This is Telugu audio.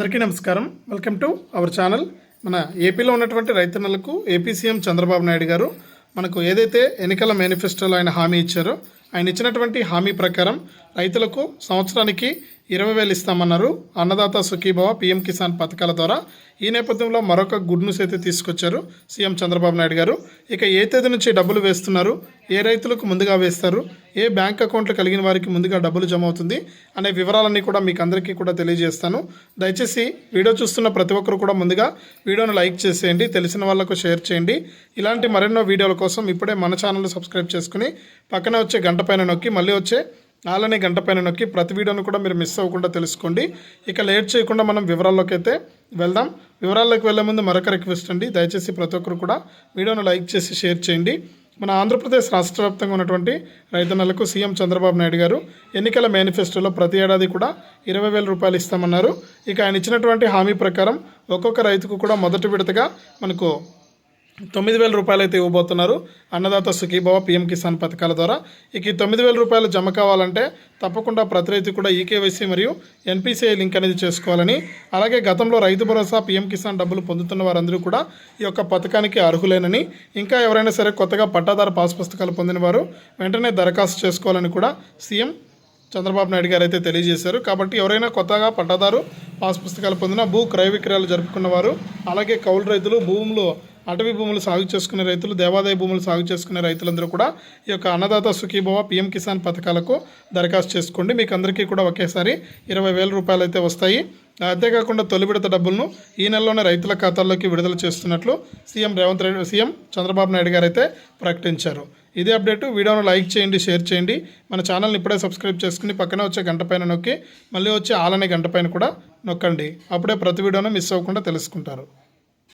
అందరికీ నమస్కారం. వెల్కమ్ టు అవర్ ఛానల్ మన ఏపీలో ఉన్నటువంటి రైతన్నలకు ఏపీ సీఎం చంద్రబాబు నాయుడు గారు మనకు ఏదైతే ఎన్నికల మేనిఫెస్టోలో ఆయన హామీ ఇచ్చారో ఆయన ఇచ్చినటువంటి హామీ ప్రకారం రైతులకు సంవత్సరానికి ఇరవై వేలు ఇస్తామన్నారు. అన్నదాత సుఖీభవ పీఎం కిసాన్ పథకాల ద్వారా ఈ నేపథ్యంలో మరొక గుడ్ న్యూస్ అయితే తీసుకొచ్చారు సీఎం చంద్రబాబు నాయుడు గారు. ఇక ఏ తేదీ నుంచి డబ్బులు వేస్తున్నారు? ఏ రైతులకు ముందుగా వేస్తారు? ఏ బ్యాంక్ అకౌంట్లు కలిగిన వారికి ముందుగా డబ్బులు జమ అవుతుంది? అనే వివరాలన్నీ కూడా మీకు అందరికీ కూడా తెలియజేస్తాను. దయచేసి వీడియో చూస్తున్న ప్రతి ఒక్కరు కూడా ముందుగా వీడియోను లైక్ చేసేయండి తెలిసిన వాళ్ళకు షేర్ చేయండి. ఇలాంటి మరెన్నో వీడియోల కోసం ఇప్పుడే మన ఛానల్ సబ్స్క్రైబ్ చేసుకుని పక్కన వచ్చే గంట పైన నొక్కి మళ్ళీ వచ్చే అలానే గంట పైన నొక్కి ప్రతి వీడియోను కూడా మీరు మిస్ అవ్వకుండా తెలుసుకోండి. ఇక లేట్ చేయకుండా మనం వివరాల్లోకి అయితే వెళ్దాం. వివరాల్లోకి వెళ్ళే ముందు మరొక రిక్వెస్ట్ అండి. దయచేసి ప్రతి ఒక్కరు కూడా వీడియోను లైక్ చేసి షేర్ చేయండి. మన ఆంధ్రప్రదేశ్ రాష్ట్ర వ్యాప్తంగా ఉన్నటువంటి రైతన్నలకు సీఎం చంద్రబాబు నాయుడు గారు ఎన్నికల మేనిఫెస్టోలో ప్రతి ఏడాది కూడా ఇరవై వేల రూపాయలు ఇస్తామన్నారు. ఇక ఆయన ఇచ్చినటువంటి హామీ ప్రకారం ఒక్కొక్క రైతుకు కూడా మొదటి విడతగా మనకు తొమ్మిది వేల రూపాయలు అయితే ఇవ్వబోతున్నారు. అన్నదాత సుఖీభవ పీఎం కిసాన్ పథకాల ద్వారా. ఇక ఈ తొమ్మిది వేల రూపాయలు జమ కావాలంటే తప్పకుండా ప్రతి రైతు కూడా ఈకేవైసీ మరియు ఎన్పిసిఐ లింక్ అనేది చేసుకోవాలని అలాగే గతంలో రైతు భరోసా పీఎం కిసాన్ డబ్బులు పొందుతున్న వారందరూ కూడా ఈ యొక్క పథకానికి అర్హులేనని ఇంకా ఎవరైనా సరే కొత్తగా పట్టాదారు పాస్ పుస్తకాలు పొందిన వారు వెంటనే దరఖాస్తు చేసుకోవాలని కూడా సీఎం చంద్రబాబు నాయుడు గారు అయితే తెలియజేశారు. కాబట్టి ఎవరైనా కొత్తగా పట్టాదారు పాస్ పుస్తకాలు పొందిన భూ క్రయ విక్రయాలు జరుపుకున్న వారు అలాగే కౌలు రైతులు భూములు అటవీ భూములు సాగు చేసుకునే రైతులు దేవాదాయ భూములు సాగు చేసుకునే రైతులందరూ కూడా ఈ యొక్క అన్నదాత సుఖీభవ పీఎం కిసాన్ పథకాలకు దరఖాస్తు చేసుకోండి. మీకు అందరికీ కూడా ఒకేసారి ఇరవై వేల రూపాయలు అయితే వస్తాయి. అంతేకాకుండా తొలి విడత డబ్బులను ఈ నెలలోనే రైతుల ఖాతాల్లోకి విడుదల చేస్తున్నట్లు సీఎం రేవంత్ రెడ్డి సీఎం చంద్రబాబు నాయుడు గారు అయితే ప్రకటించారు. ఇదే అప్డేట్. వీడియోను లైక్ చేయండి షేర్ చేయండి. మన ఛానల్ని ఇప్పుడే సబ్స్క్రైబ్ చేసుకుని పక్కనే వచ్చే గంట పైన నొక్కి మళ్ళీ వచ్చే ఆలనే గంట పైన కూడా నొక్కండి. అప్పుడే ప్రతి వీడియోను మిస్ అవ్వకుండా తెలుసుకుంటారు.